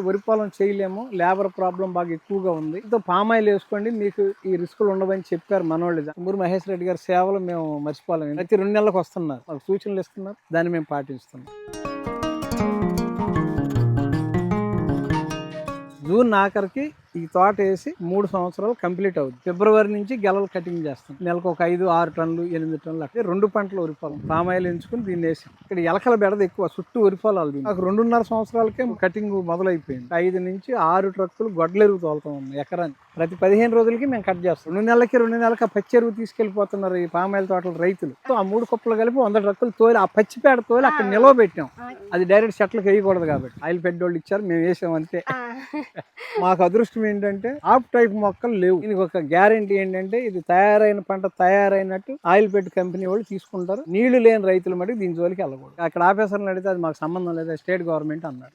వరి పొలం చేయలేము. లేబర్ ప్రాబ్లం బాగా ఎక్కువగా ఉంది. ఇంతో పామాయిల్ వేసుకోండి. మీకు ఈ రిస్కులు ఉండవని చెప్పారు మనోళ్ళు. తుమ్మూరు మహేష్ రెడ్డి గారి సేవలు మేము మర్చిపోలేము. ప్రతి రెండు నెలలకు వస్తున్నారు. వాళ్ళకి సూచనలు ఇస్తున్నారు. దాన్ని మేము పాటిస్తున్నాం. జూన్ ఆఖరికి ఈ తోట వేసి మూడు సంవత్సరాలు కంప్లీట్ అవుతుంది ఫిబ్రవరి నుంచి గెలలు కటింగ్ చేస్తాం. నెలకు ఒక ఐదు ఆరు టన్నులు ఎనిమిది టన్నులు అట్లా రెండు పంటలు వరిపాలం పామాయిల్ ఎంచుకుని దీన్ని వేసి ఇక్కడ ఎలకల బెడద ఎక్కువ చుట్టూ వరిపాలాలు. నాకు రెండున్నర సంవత్సరాలకే కటింగ్ మొదలైపోయింది. ఐదు నుంచి ఆరు ట్రక్కులు గొడ్లెరుగు తోలుతాం ఎకరానికి ప్రతి పదిహేను రోజులకి మేము కట్ చేస్తాం. రెండు నెలలకి రెండు నెలలకి ఆ పచ్చి ఎరువు తీసుకెళ్ళిపోతున్నారు ఈ పామాయిల్ తోటల రైతులు. సో ఆ మూడు కుప్పలు కలిపి వంద ట్రక్కులు తోలి ఆ పచ్చి పేడ తోలి అక్కడ నిలవ పెట్టాం. అది డైరెక్ట్ చెట్లకు వేయకూడదు కాబట్టి. ఆయిల్ పెద్దోళ్ళు ఇచ్చారు మేము వేసాం అంతే. మాకు అదృష్టం ఏంటంటే ఆఫ్ టైప్ మొక్కలు లేవు. దీనికి ఒక గ్యారంటీ ఏంటంటే ఇది తయారైన పంట తయారైనట్టు ఆయిల్ పెట్టి కంపెనీ వాళ్ళు తీసుకుంటారు. నీళ్ళు లేని రైతులు మటుకు దీని జోలికి వెళ్ళకూడదు. అక్కడ ఆఫీసర్లు అడిగితే అది మాకు సంబంధం లేదు స్టేట్ గవర్నమెంట్ అన్నారు